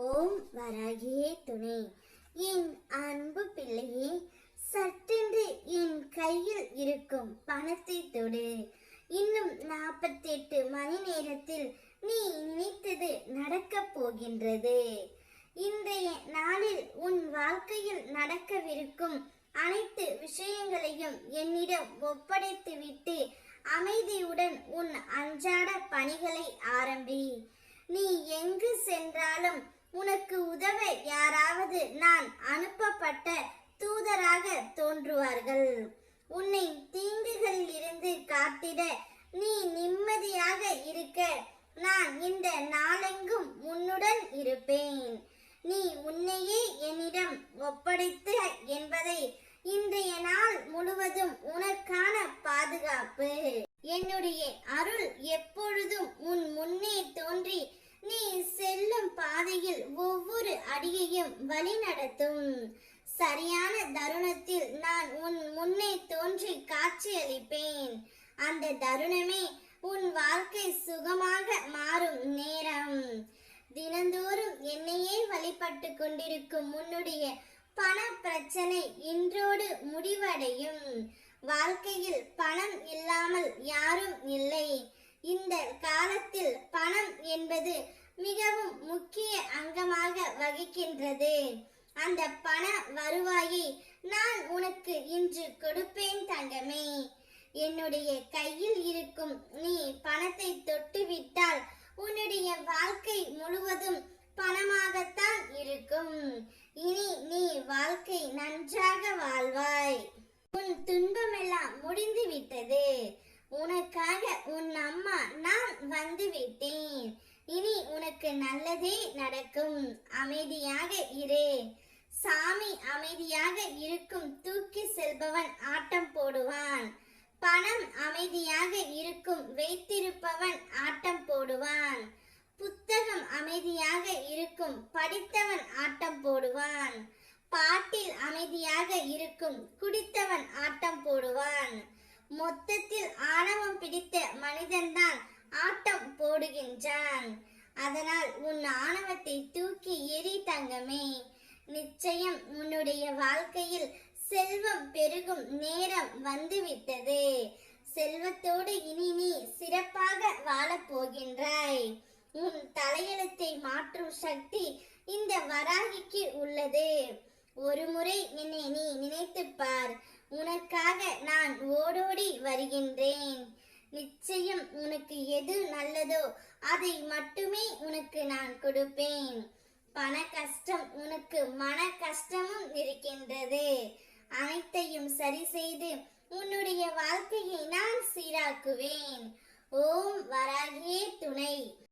ஓம் வராகியே துணை. என் அன்பு பிள்ளையே சட்டென்று என் கையில் இருக்கும் பணத்தை தொடு. இன்னும் நாற்பத்தெட்டு மணி நேரத்தில் நீ நினைத்தது நடக்கப் போகின்றது. இன்றைய நாளில் உன் வாழ்க்கையில் நடக்கவிருக்கும் அனைத்து விஷயங்களையும் என்னிடம் ஒப்படைத்துவிட்டு அமைதியுடன் உன் அன்றாட பணிகளை ஆரம்பி. நீ எங்கு சென்றாலும் உனக்கு உதவ யாராவது நான் அனுப்பப்பட்ட தூதராக தோன்றுவார்கள். உன்னை தீங்குகளில் இருந்து காத்திட நீ நிம்மதியாக இருக்க. நான் இந்த நாளெங்கும் உன்னுடன் இருப்பேன். நீ உன்னையே என்னிடம் ஒப்படைத்த என்பதை இன்றைய நாள் முழுவதும் உனக்கான பாதுகாப்பு. என்னுடைய அருள் எப்பொழுதும் உன் முன்னே தோன்றி நீ செல்லும் பாதையில் ஒவ்வொரு அடியையும் வழிநடத்தும் சரியான தருணத்தில் நான் உன் முன்னே தோன்றி காட்சியளிப்பேன். அந்த தருணமே உன் வாழ்க்கை சுகமாக மாறும் நேரம். தினந்தோறும் என்னையே வழிபட்டு கொண்டிருக்கும் உன்னுடைய பண பிரச்சனை இன்றோடு முடிவடையும். வாழ்க்கையில் பணம் இல்லாமல் யாரும் இல்லை. இந்த காலத்தில் பணம் என்பது மிகவும் முக்கிய அங்கமாக வகிக்கின்றது. அந்த பண வருவாயை நான் உனக்கு இன்று கொடுப்பேன் தங்கமே. என்னுடைய கையில் இருக்கும் நீ பணத்தை தொட்டுவிட்டால் உன்னுடைய வாழ்க்கை முழுவதும் பணமாகத்தான் இருக்கும். இனி நீ வாழ்க்கை நன்றாக வாழ்வாய். உன் துன்பமெல்லாம் முடிந்து விட்டது உனக்காய் உன் அம்மா நான் வந்து விட்டேன் இனி உனக்கு நல்லதே நடக்கும். அமைதியாக இரு. சாமி அமைதியாக இருக்கும். தூக்கி செல்பவன் ஆட்டம் போடுவான். பணம் அமைதியாக இருக்கும். வைத்திருப்பவன் ஆட்டம் போடுவான். புத்தகம் அமைதியாக இருக்கும். படித்தவன் ஆட்டம் போடுவான். பாட்டில் அமைதியாக இருக்கும். குடித்தவன் ஆட்டம் போடுவான். மொத்தத்தில் ஆணவம் பிடித்த மனிதன்தான் ஆட்டம் போடுகின்றான். அதனால் உன் ஆணவத்தை தூக்கி எரி தங்கமே. நிச்சயம் உன்னுடைய வாழ்க்கையில் செல்வம் பெருகும் நேரம் வந்துவிட்டது. செல்வத்தோடு இனி நீ சிறப்பாக வாழப்போகின்றாய் உன் தலையெழுத்தை மாற்றும் சக்தி இந்த வராகிக்கு உள்ளது. ஒரு முறை என்னை நீ நினைத்துப் பார். உனக்காக நான் ஓடோடி வருகின்றேன். நிச்சயம் உனக்கு எது நல்லதோ அதை மட்டுமே உனக்கு நான் கொடுப்பேன். பண கஷ்டம் உனக்கு மன கஷ்டமும் இருக்கின்றது. அனைத்தையும் சரி செய்து உன்னுடைய வாழ்க்கையை நான் சீராக்குவேன். ஓம் வராகியே துணை.